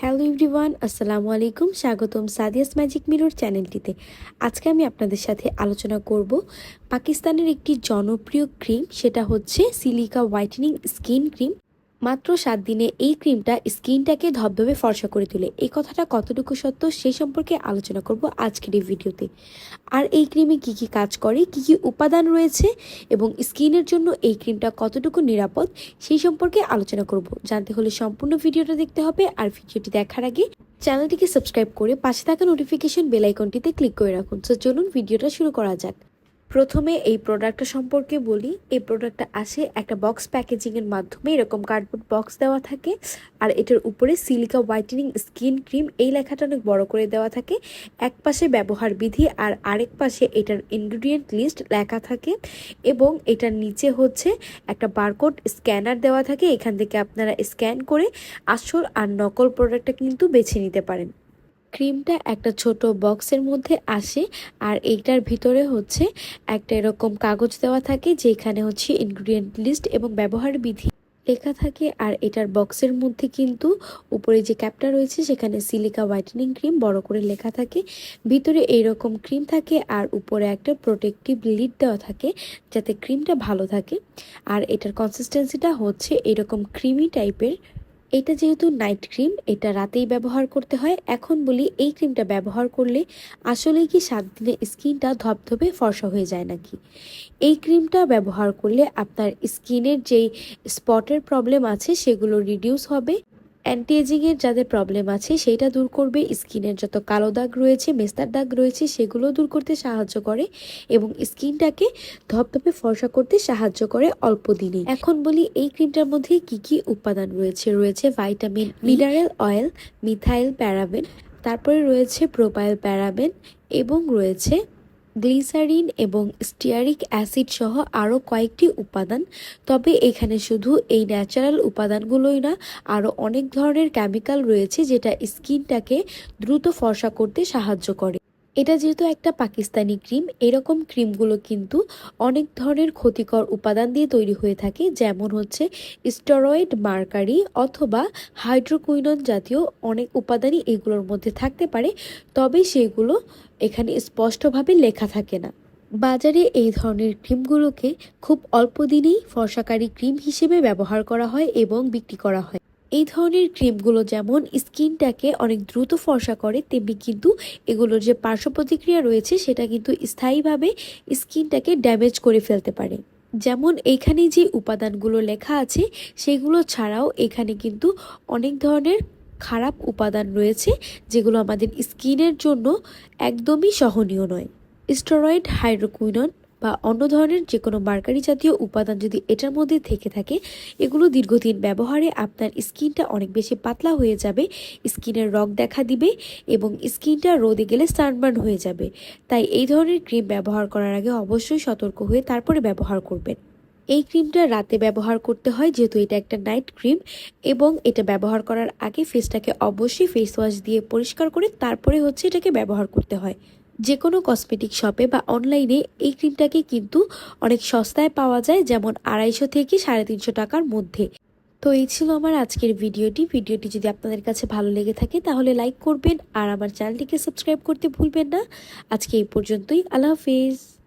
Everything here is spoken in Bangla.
হ্যালো এভরিওয়ান, আসসালামু আলাইকুম। স্বাগতম সাদিয়াস ম্যাজিক মিরর চ্যানেলটিতে। আজকে আমি আপনাদের সাথে আলোচনা করব পাকিস্তানের একটি জনপ্রিয় ক্রিম, সেটা হচ্ছে সিলিকা হোয়াইটেনিং স্কিন ক্রিম। মাত্র সাত দিনে এই ক্রিমটা স্কিনটাকে ধবধবে ফর্সা করে তোলে। এই কথাটা কতটুকু সত্য সেই সম্পর্কে আলোচনা করব আজকের এই ভিডিওতে। আর এই ক্রিমে কি কি কাজ করে, কি কি উপাদান রয়েছে এবং স্কিনের জন্য এই ক্রিমটা কতটুকু নিরাপদ সেই সম্পর্কে আলোচনা করব। জানতে হলে সম্পূর্ণ ভিডিওটা দেখতে হবে আর ভিডিওটি দেখার আগে চ্যানেলটিকে সাবস্ক্রাইব করে পাশে থাকা নোটিফিকেশন বেল আইকনটিতে ক্লিক করে রাখুন। তো চলুন ভিডিওটা শুরু করা যাক। প্রথমে এই প্রোডাক্টটা সম্পর্কে বলি। এই প্রোডাক্টটা আসে একটা বক্স প্যাকেজিংয়ের মাধ্যমে, এরকম কার্ডবোর্ড বক্স দেওয়া থাকে। আর এটার উপরে সিলিকা হোয়াইটেনিং স্কিন ক্রিম এই লেখাটা অনেক বড় করে দেওয়া থাকে। এক পাশে ব্যবহার বিধি আর আরেক পাশে এটার ইনগ্রিডিয়েন্ট লিস্ট লেখা থাকে। এবং এটার নিচে হচ্ছে একটা বারকোড স্ক্যানার দেওয়া থাকে। এখান থেকে আপনারা স্ক্যান করে আসল আর নকল প্রোডাক্টটা কিন্তু বেছে নিতে পারেন। ক্রিমটা একটা ছোট বক্সের মধ্যে আসে আর এইটার ভিতরে হচ্ছে একটা এরকম কাগজ দেওয়া থাকে যেখানে হচ্ছে ইনগ্রিডিয়েন্ট লিস্ট এবং ব্যবহার বিধি লেখা থাকে আর এটার বক্সের মধ্যে কিন্তু উপরে যে ক্যাপটা রয়েছে সেখানে সিলিকা হোয়াইটেনিং ক্রিম বড় করে লেখা থাকে। ভিতরে এইরকম ক্রিম থাকে আর উপরে একটা প্রোটেক্টিভ লিড দেওয়া থাকে যাতে ক্রিমটা ভালো থাকে। আর এটার কনসিস্টেন্সিটা হচ্ছে এরকম ক্রিমি টাইপের এটা যেহেতু নাইট ক্রিম এটা রাতেই ব্যবহার করতে হয়। এখন বলি, এই ক্রিমটা ব্যবহার করলে আসলেই কি সাত দিনে স্কিনটা ধপধপে ফর্সা হয়ে যায় নাকি? এই ক্রিমটা ব্যবহার করলে আপনার স্কিনের যেই স্পটের প্রবলেম আছে, সেগুলো রিডিউস হবে। অ্যান্টি এজিংয়ের যাদের প্রবলেম আছে, সেইটা দূর করবে। স্কিনের যত কালো দাগ রয়েছে, মেস্তার দাগ রয়েছে সেগুলো দূর করতে সাহায্য করে এবং স্কিনটাকে ধপধপে ফর্সা করতে সাহায্য করে অল্প দিনে এখন বলি, এই ক্রিমটার মধ্যে কি কি উপাদান রয়েছে? রয়েছে vitamin mineral oil methyl paraben তারপরে রয়েছে প্রোপাইল প্যারাবেন এবং রয়েছে গ্লিসারিন এবং স্টিয়ারিক অ্যাসিড সহ আরও কয়েকটি উপাদান, তবে এখানে শুধু এই ন্যাচারাল উপাদানগুলোই না, আরও অনেক ধরনের কেমিক্যাল রয়েছে যেটা স্কিনটাকে দ্রুত ফর্সা করতে সাহায্য করে। এটা যেহেতু একটা পাকিস্তানি ক্রিম, এরকম ক্রিমগুলো কিন্তু অনেক ধরনের ক্ষতিকর উপাদান দিয়ে তৈরি হয়ে থাকে, যেমন হচ্ছে স্টেরয়েড মার্কারি অথবা হাইড্রোকুইনন জাতীয় অনেক উপাদানই এগুলোর মধ্যে থাকতে পারে, তবে সেগুলো এখানে স্পষ্টভাবে লেখা থাকে না। বাজারে এই ধরনের ক্রিমগুলোকে খুব অল্প দিনেই ফর্সাকারী ক্রিম হিসেবে ব্যবহার করা হয় এবং বিক্রি করা হয়। এই ধরনের ক্রিমগুলো যেমন স্কিনটাকে অনেক দ্রুত ফর্সা করে, তেমনি কিন্তু এগুলোর যে পার্শ্ব প্রতিক্রিয়া রয়েছে সেটা কিন্তু স্থায়ীভাবে স্কিনটাকে ড্যামেজ করে ফেলতে পারে। যেমন এখানে যে উপাদানগুলো লেখা আছে সেগুলো ছাড়াও এখানে কিন্তু অনেক ধরনের খারাপ উপাদান রয়েছে যেগুলো আমাদের স্কিনের জন্য একদমই সহনীয় নয়। স্টেরয়েড হাইড্রোকুইনন বা অন্য ধরনের যে কোনো মার্কারি জাতীয় উপাদান যদি এটার মধ্যে থেকে থাকে, এগুলো দীর্ঘদিন ব্যবহারে আপনার স্কিনটা অনেক বেশি পাতলা হয়ে যাবে, স্কিনের রগ দেখা দিবে এবং স্কিনটা রোদে গেলে সানবার্ন হয়ে যাবে। তাই এই ধরনের ক্রিম ব্যবহার করার আগে অবশ্যই সতর্ক হয়ে তারপরে ব্যবহার করবেন। এই ক্রিমটা রাতে ব্যবহার করতে হয়, যেহেতু এটা একটা নাইট ক্রিম এবং এটা ব্যবহার করার আগে ফেসটাকে অবশ্যই ফেস ওয়াশ দিয়ে পরিষ্কার করে তারপরে হচ্ছে এটাকে ব্যবহার করতে হয়। যে কোনো কসমেটিক শপে বা অনলাইনে এই ক্রিমটাকে কিন্তু অনেক সস্তায় পাওয়া যায়, যেমন আড়াইশো থেকে সাড়ে তিনশো টাকার মধ্যে। তো এই ছিল আমার আজকের ভিডিওটি। ভিডিওটি যদি আপনাদের কাছে ভালো লেগে থাকে, তাহলে লাইক করবেন আর আমার চ্যানেলটিকে সাবস্ক্রাইব করতে ভুলবেন না। আজকে এই পর্যন্তই। আল্লাহ হাফিজ।